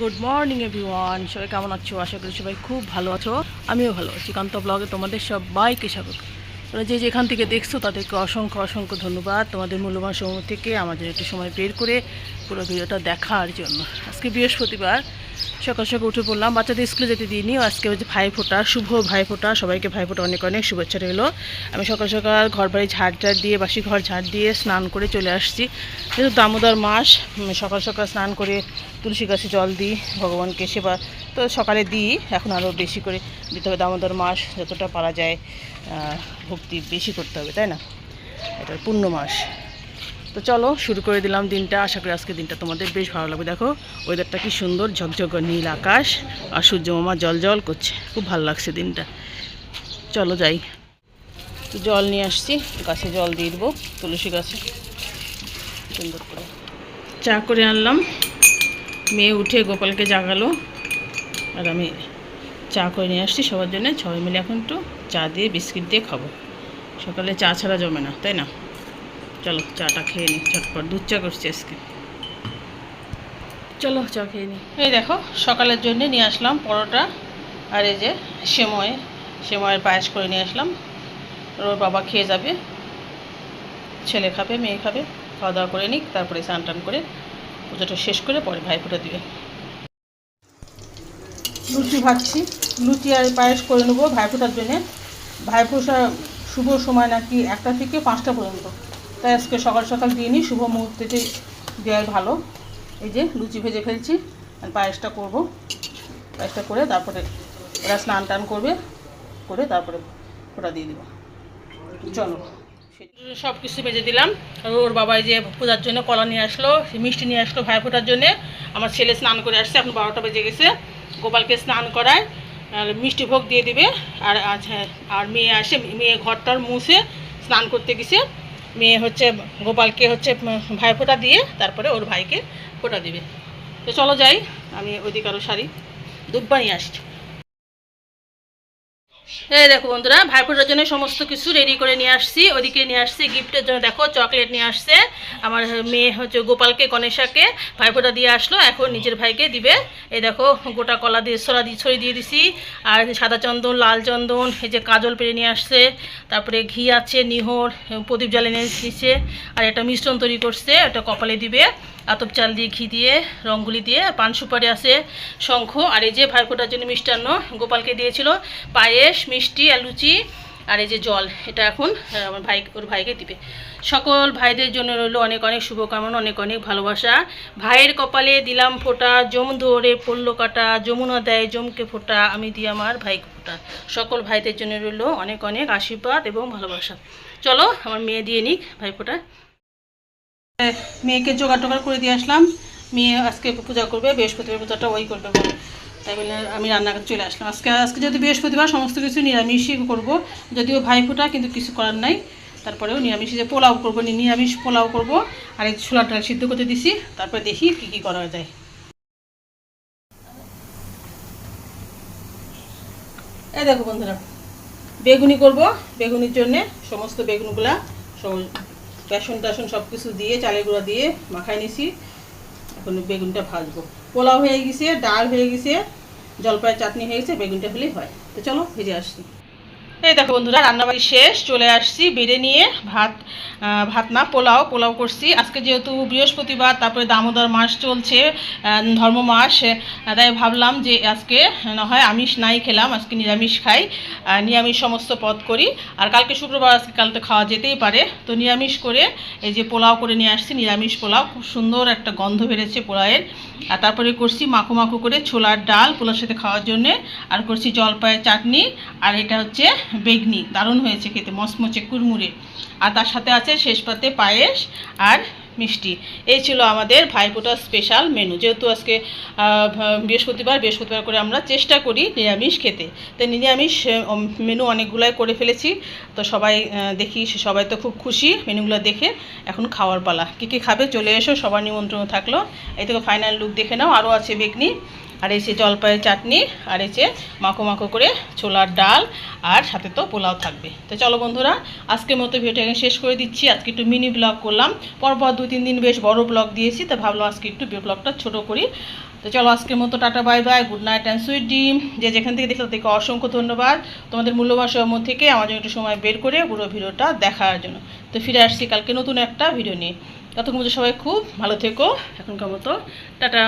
Good morning everyone সবাই কেমন আছো? আশা করি সবাই খুব ভালো আছো। আমিও ভালো আছি। কান্ত ব্লগে তোমাদের সবাইকে স্বাগত। তোমরা যে যেখান থেকে দেখছ, তাদেরকে অসংখ্য অসংখ্য ধন্যবাদ। তোমাদের মূল্যবান সময় থেকে আমাদের একটু সময় বের করে পুরো ভিডিওটা দেখার জন্য। আজকে বৃহস্পতিবার। সকাল সকাল উঠে পড়লাম। বাচ্চাদের স্কুলে যেতে দিইনি। আজকে হচ্ছে ভাই ফোটা। শুভ ভাই ফোটা। সবাইকে ভাই ফোটা অনেক অনেক শুভেচ্ছা রইল। আমি সকাল সকাল ঘর বাড়ি ঝাড় ঝাড় দিয়ে, বাসি ঘর ঝাড় দিয়ে স্নান করে চলে আসছি। যেহেতু দামোদর মাস সকাল সকাল স্নান করে তুলসী গাছে জল দিই, ভগবানকে সেবা তো সকালে দিই, এখন আরও বেশি করে দিতে হবে। দামোদর মাস যতটা পারা যায় ভক্তি বেশি করতে হবে, তাই না? এটা পূর্ণ মাস। তো চলো, শুরু করে দিলাম দিনটা। আশা করি আজকে দিনটা তোমাদের বেশ ভালো লাগবে। দেখো ওয়েদারটা কি সুন্দর, ঝকঝক নীল আকাশ আর সূর্য মামা জল জল করছে। খুব ভালো লাগছে দিনটা। চলো যাই। জল নিয়ে আসছি গাছে জল দিয়ে দেবো, তুলসী গাছে। সুন্দর করে। চা করে আনলাম। মেয়ে উঠে গোপালকে জাগালো। আর আমি চা করে নিয়ে আসছি সবার জন্য। সবাই মিলে এখন একটু চা দিয়ে বিস্কিট দিয়ে খাব। সকালে চা ছাড়া জমে না, তাই না? চলো চাটা খেয়ে নিই ঝটপট। দুধ চা করছি আজকে। চলো চা খেয়ে নিই এই দেখো, সকালের জন্য নিয়ে আসলাম পরোটা আর এই যে সেময়, সেময়ের পায়েস করে নিয়ে আসলাম। ওর বাবা খেয়ে যাবে, ছেলে খাবে, মেয়ে খাবে, খাওয়া দাওয়া করে নিক, তারপরে স্নান টান করে পুজোটা শেষ করে পরে ভাইফোঁটা দিবে। লুচি ভাজছি। লুচি আর পায়েস করে নেব ভাইফোঁটার জন্যে। ভাইফোঁটা শুভ সময় নাকি একটা থেকে পাঁচটা পর্যন্ত। তাই আজকে সকাল সকাল দিয়ে নিই, শুভ মুহূর্তেতে দেওয়াই ভালো। এই যে লুচি ভেজে ফেলছি, আর পায়েসটা করব। পায়েসটা করে তারপরে ওরা স্নান টান করবে, করে তারপরে ওটা দিয়ে দেবো। চলো। সব কিছু ভেজে দিলাম। ওর বাবাই যে পূজার জন্য কলা নিয়ে আসলো মিষ্টি নিয়ে আসলো ভাই ফোটার জন্য। আমার ছেলে স্নান করে আসছে, এখন বারোটা বেজে গেছে। গোপালকে স্নান করায় মিষ্টি ভোগ দিয়ে দিবে। আর আচ্ছা আর মেয়ে আসে, মেয়ে ঘরটার মুছে স্নান করতে গেছে। মেয়ে হচ্ছে, গোপালকে হচ্ছে ভাই ফোঁটা দিয়ে তারপরে ওর ভাইকে ফোঁটা দিবে। তো চলো যাই, আমি ওইদিকে আরও শাড়ি। দুব্বা আসছি। এই দেখো বন্ধুরা, ভাইফোঁটার জন্য সমস্ত কিছু রেডি করে নিয়ে আসছি। ওদিকে নিয়ে আসছি গিফটের জন্য দেখো চকলেট নিয়ে আসছে। আমার মেয়ে হচ্ছে গোপালকে, গণেশাকে ভাইফোঁটা দিয়ে আসলো। এখন নিজের ভাইকে দিবে। এই দেখো, গোটা কলা দিয়ে সরা দিয়ে ছড়িয়ে দিয়ে দিছি। আর সাদা চন্দন, লাল চন্দন, এই যে কাজল পেরে নিয়ে আসছে। তারপরে ঘি আছে, নিহর, প্রদীপ জ্বালিয়ে নিয়ে দিচ্ছে আর একটা মিশ্রণ তৈরি করছে এটা কপালে দিবে। আতপ চাল দিয়ে ঘি দিয়ে, রঙ্গুলি দিয়ে পান সুপারি আছে, শঙ্খ, আর এই যে ভাইফোঁটার জন্য মিষ্টান্ন গোপালকে দিয়েছিল, পায়েস, মিষ্টি, আর লুচি, আর এই যে জল, এটা এখন আমার ভাই, ওর ভাইকে দিবে। সকল ভাইদের জন্য রইল অনেক অনেক শুভকামনা, অনেক অনেক ভালোবাসা। ভাইয়ের কপালে দিলাম ফোঁটা জম ধরে পড়ল কাটা, যমুনা দেয় জমকে ফোঁটা, আমি দিই আমার ভাইকে ফোঁটা। সকল ভাইদের জন্য রইল অনেক অনেক আশীর্বাদ এবং ভালোবাসা। চলো, আমার মেয়ে দিয়ে নিক ভাই ফোঁটা মেয়েকে জোগাড় টোগাড় করে দিয়ে আসলাম। মেয়ে আজকে পূজা করবে, বৃহস্পতিবার পূজাটা ওই করবে বলে। তাই বলে আমি রান্না চলে আসলাম। আজকে আজকে যদি বৃহস্পতিবার, সমস্ত কিছু নিরামিষই করব। যদিও ভাইফোঁটা, কিন্তু কিছু করার নাই। তারপরেও নিরামিষ যে পোলাও করব নিরামিষ পোলাও করব। আর এই ছোলার ডাল সিদ্ধ করতে দিছি। তারপরে দেখি কী কী করা যায়। এই দেখো বন্ধুরা, বেগুনি করব। বেগুনির জন্যে সমস্ত বেগুনগুলা সব বেসন টাসন সব কিছু দিয়ে, চালের গুঁড়া দিয়ে মাখাই নিছি। এখন বেগুনটা ভাজবো। পোলাও হয়ে গেছে, ডাল হয়ে গেছে, জলপাইয়ের চাটনি হয়ে গেছে, বেগুনটা হলেই হয়। তো চলো, ভেজে আসছি এই দেখো বন্ধুরা, রান্নাবাড়ি শেষ, চলে আসছি বেড়ে নিয়ে ভাত ভাত না, পোলাও পোলাও করছি। আজকে যেহেতু বৃহস্পতিবার, তারপরে দামোদর মাস চলছে ধর্ম মাস তাই ভাবলাম যে আজকে, না হয় আমিষ নাই খেলাম, আজকে নিরামিষ খাই নিরামিষ সমস্ত পদ করি। আর কালকে শুক্রবার, আজকে কাল তো খাওয়া যেতেই পারে। তো নিরামিষ করে এই যে পোলাও করে নিয়ে আসছি, নিরামিষ পোলাও। খুব সুন্দর একটা গন্ধ বেড়েছে পোলাওয়ের। আর তারপরে করছি মাখো মাখো করে ছোলার ডাল পোলার সাথে খাওয়ার জন্যে। আর করছি জলপাইয়ের চাটনি। আর এটা হচ্ছে বেগনি, দারুণ হয়েছে খেতে, মচমচে কুড়মুড়ে। আর তার সাথে আছে শেষ পাতে পায়েস আর মিষ্টি। এই ছিল আমাদের ভাইফোঁটার স্পেশাল মেনু যেহেতু আজকে বৃহস্পতিবার বৃহস্পতিবার করে আমরা চেষ্টা করি নিরামিষ খেতে। তো নিরামিষ মেনু অনেকগুলাই করে ফেলেছি। তো সবাই দেখি, সবাই তো খুব খুশি মেনুগুলো দেখে এখন খাওয়ার পালা। কী কী খাবে চলে এসো, সবার নিমন্ত্রণ থাকল। এই থেকে ফাইনাল লুক দেখে নাও, আরও আছে বেগনি। আর এসে জলপাইয়ের চাটনি, আর এসে মাখো মাখো করে ছোলার ডাল, আর সাথে তো পোলাও থাকবে। তো চলো বন্ধুরা, আজকের মতো ভিডিওটা এখানে শেষ করে দিচ্ছি। আজকে একটু মিনি ব্লগ করলাম। পরপর দুই তিন দিন বেশ বড় ব্লগ দিয়েছি, তো ভাবলাম আজকে একটু ব্লগটা ছোট করি। তো চলো আজকের মতো tata, bye bye, good night and sweet dream. যে যেখান থেকে দেখলে তাদেরকে অসংখ্য ধন্যবাদ। তোমাদের মূল্যবান সময় থেকে আমার জন্য একটু সময় বের করে পুরো ভিডিওটা দেখার জন্য। তো ফিরে আসছি কালকে নতুন একটা ভিডিও নিয়ে। ততক্ষণ সবাই খুব ভালো থেকো। এখনকার মতো টাটা।